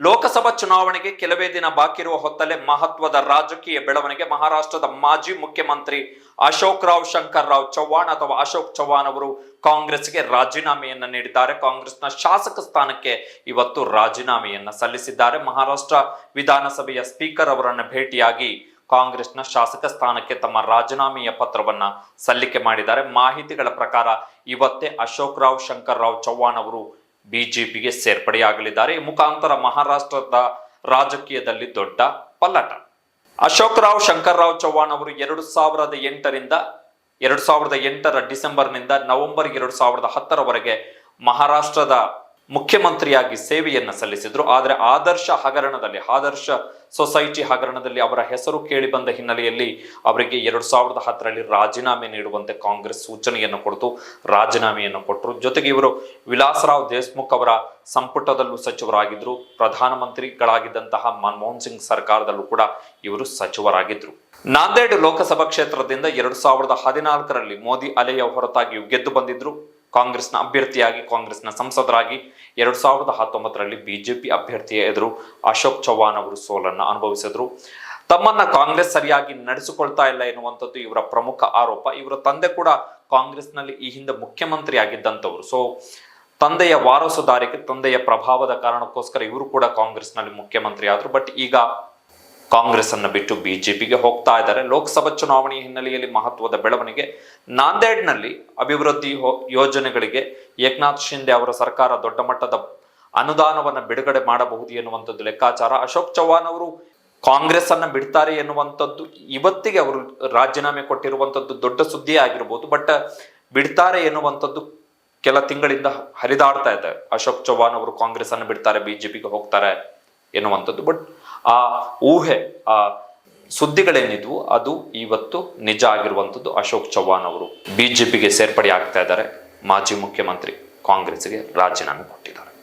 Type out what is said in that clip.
ಲೋಕಸಭಾ ಚುನಾವಣೆಗೆ ಕೆಲವೇ ದಿನ ಬಾಕಿ ಇರುವ ಹೊತ್ತಲ್ಲೇ ಮಹತ್ವದ ರಾಜಕೀಯ ಬೆಳವಣಿಗೆ ಮಹಾರಾಷ್ಟ್ರದ ಮಾಜಿ ಮುಖ್ಯಮಂತ್ರಿ ಅಶೋಕ್ ರಾವ್, ಶಂಕರ್ ರಾವ್ ಚೌಹಾಣ್ ಅಥವಾ ಅಶೋಕ್ ಚೌಹಾಣ್ ಅವರು ಕಾಂಗ್ರೆಸ್ಗೆ ರಾಜೀನಾಮೆಯನ್ನ ನೀಡಿದ್ದಾರೆ. ಕಾಂಗ್ರೆಸ್ನ ಶಾಸಕ ಸ್ಥಾನಕ್ಕೆ ಇವತ್ತು ರಾಜೀನಾಮೆಯನ್ನ ಸಲ್ಲಿಸಿದ್ದಾರೆ. ಮಹಾರಾಷ್ಟ್ರ ವಿಧಾನಸಭೆಯ ಸ್ಪೀಕರ್ ಅವರನ್ನ ಭೇಟಿಯಾಗಿ ಕಾಂಗ್ರೆಸ್ನ ಶಾಸಕ ಸ್ಥಾನಕ್ಕೆ ತಮ್ಮ ರಾಜೀನಾಮೆಯ ಪತ್ರವನ್ನ ಸಲ್ಲಿಕೆ ಮಾಡಿದ್ದಾರೆ. ಮಾಹಿತಿಗಳ ಪ್ರಕಾರ ಇವತ್ತೇ ಅಶೋಕ್ ರಾವ್, ಶಂಕರ್ ರಾವ್ ಚೌಹಾಣ್ ಅವರು ಬಿಜೆಪಿಗೆ ಸೇರ್ಪಡೆಯಾಗಲಿದ್ದಾರೆ. ಮುಖಾಂತರ ಮಹಾರಾಷ್ಟ್ರದ ರಾಜಕೀಯದಲ್ಲಿ ದೊಡ್ಡ ಪಲ್ಲಟ. ಅಶೋಕ್ ರಾವ್ ಶಂಕರ್ ರಾವ್ ಚೌಹಾಣ್ ಅವರು ಎರಡು ಸಾವಿರದ ಎಂಟರಿಂದ, ಎರಡು ಸಾವಿರದ ಎಂಟರ ಡಿಸೆಂಬರ್ನಿಂದ ನವೆಂಬರ್ ಎರಡು ಸಾವಿರದ ಹತ್ತರವರೆಗೆ ಮಹಾರಾಷ್ಟ್ರದ ಮುಖ್ಯಮಂತ್ರಿಯಾಗಿ ಸೇವೆಯನ್ನ ಸಲ್ಲಿಸಿದ್ರು. ಆದರೆ ಆದರ್ಶ ಹಗರಣದಲ್ಲಿ, ಆದರ್ಶ ಸೊಸೈಟಿ ಹಗರಣದಲ್ಲಿ ಅವರ ಹೆಸರು ಕೇಳಿ ಬಂದ ಹಿನ್ನೆಲೆಯಲ್ಲಿ ಅವರಿಗೆ ಎರಡು ಸಾವಿರದ ಹತ್ತರಲ್ಲಿ ರಾಜೀನಾಮೆ ನೀಡುವಂತೆ ಕಾಂಗ್ರೆಸ್ ಸೂಚನೆಯನ್ನು ಕೊಡ್ತು, ರಾಜೀನಾಮೆಯನ್ನು ಕೊಟ್ಟರು ಜೊತೆಗೆ ಇವರು ವಿಲಾಸರಾವ್ ದೇಶ್ಮುಖ್ ಅವರ ಸಂಪುಟದಲ್ಲೂ ಸಚಿವರಾಗಿದ್ರು. ಪ್ರಧಾನಮಂತ್ರಿಗಳಾಗಿದ್ದಂತಹ ಮನಮೋಹನ್ ಸಿಂಗ್ ಸರ್ಕಾರದಲ್ಲೂ ಕೂಡ ಇವರು ಸಚಿವರಾಗಿದ್ರು. ನಾಂದೇಡ್ ಲೋಕಸಭಾ ಕ್ಷೇತ್ರದಿಂದ ಎರಡು ಸಾವಿರದ ಹದಿನಾಲ್ಕರಲ್ಲಿ ಮೋದಿ ಅಲೆಯ ಹೊರತಾಗಿಯೂ ಗೆದ್ದು ಬಂದಿದ್ರು. ಕಾಂಗ್ರೆಸ್ನ ಅಭ್ಯರ್ಥಿಯಾಗಿ, ಕಾಂಗ್ರೆಸ್ನ ಸಂಸದರಾಗಿ ಎರಡ್ ಸಾವಿರದ ಹತ್ತೊಂಬತ್ತರಲ್ಲಿ ಬಿಜೆಪಿ ಅಭ್ಯರ್ಥಿಯ ಎದುರು ಅಶೋಕ್ ಚೌಹಾಣ್ ಅವರು ಸೋಲನ್ನ ಅನುಭವಿಸಿದ್ರು. ತಮ್ಮನ್ನ ಕಾಂಗ್ರೆಸ್ ಸರಿಯಾಗಿ ನಡೆಸಿಕೊಳ್ತಾ ಇಲ್ಲ ಎನ್ನುವಂಥದ್ದು ಇವರ ಪ್ರಮುಖ ಆರೋಪ. ಇವರ ತಂದೆ ಕೂಡ ಕಾಂಗ್ರೆಸ್ನಲ್ಲಿ ಈ ಹಿಂದೆ ಮುಖ್ಯಮಂತ್ರಿ ಆಗಿದ್ದಂಥವ್ರು ಸೊ ತಂದೆಯ ವಾರಸುದಾರಿಕೆ ತಂದೆಯ ಪ್ರಭಾವದ ಕಾರಣಕ್ಕೋಸ್ಕರ ಇವರು ಕೂಡ ಕಾಂಗ್ರೆಸ್ನಲ್ಲಿ ಮುಖ್ಯಮಂತ್ರಿ ಆದರು ಬಟ್ ಈಗ ಕಾಂಗ್ರೆಸ್ ಅನ್ನು ಬಿಟ್ಟು ಬಿಜೆಪಿಗೆ ಹೋಗ್ತಾ ಇದ್ದಾರೆ. ಲೋಕಸಭಾ ಚುನಾವಣೆಯ ಹಿನ್ನೆಲೆಯಲ್ಲಿ ಮಹತ್ವದ ಬೆಳವಣಿಗೆ. ನಾಂದೇಡ್ನಲ್ಲಿ ಅಭಿವೃದ್ಧಿ ಯೋಜನೆಗಳಿಗೆ ಏಕನಾಥ್ ಶಿಂದೆ ಅವರ ಸರ್ಕಾರ ದೊಡ್ಡ ಮಟ್ಟದ ಅನುದಾನವನ್ನ ಬಿಡುಗಡೆ ಮಾಡಬಹುದು ಎನ್ನುವಂಥದ್ದು ಲೆಕ್ಕಾಚಾರ. ಅಶೋಕ್ ಚೌಹಾಣ್ ಅವರು ಕಾಂಗ್ರೆಸ್ ಅನ್ನ ಬಿಡ್ತಾರೆ ಎನ್ನುವಂಥದ್ದು ಇವತ್ತಿಗೆ ಅವರು ರಾಜೀನಾಮೆ ಕೊಟ್ಟಿರುವಂಥದ್ದು ದೊಡ್ಡ ಸುದ್ದಿ ಆಗಿರ್ಬೋದು. ಬಟ್ ಬಿಡ್ತಾರೆ ಎನ್ನುವಂಥದ್ದು ಕೆಲ ತಿಂಗಳಿಂದ ಹರಿದಾಡ್ತಾ ಇದೆ. ಅಶೋಕ್ ಚೌಹಾಣ್ ಅವರು ಕಾಂಗ್ರೆಸ್ ಅನ್ನು ಬಿಡ್ತಾರೆ, ಬಿಜೆಪಿಗೆ ಹೋಗ್ತಾರೆ ಎನ್ನುವಂಥದ್ದು. ಬಟ್ ಆ ಊಹೆ, ಆ ಸುದ್ದಿಗಳೇನಿದ್ವು, ಅದು ಇವತ್ತು ನಿಜ ಆಗಿರುವಂಥದ್ದು ಅಶೋಕ್ ಚೌಹಾಣ್ ಅವರು. ಬಿಜೆಪಿಗೆ ಸೇರ್ಪಡೆ ಆಗ್ತಾ ಇದ್ದಾರೆ ಮಾಜಿ ಮುಖ್ಯಮಂತ್ರಿ ಕಾಂಗ್ರೆಸ್ಗೆ ರಾಜೀನಾಮೆ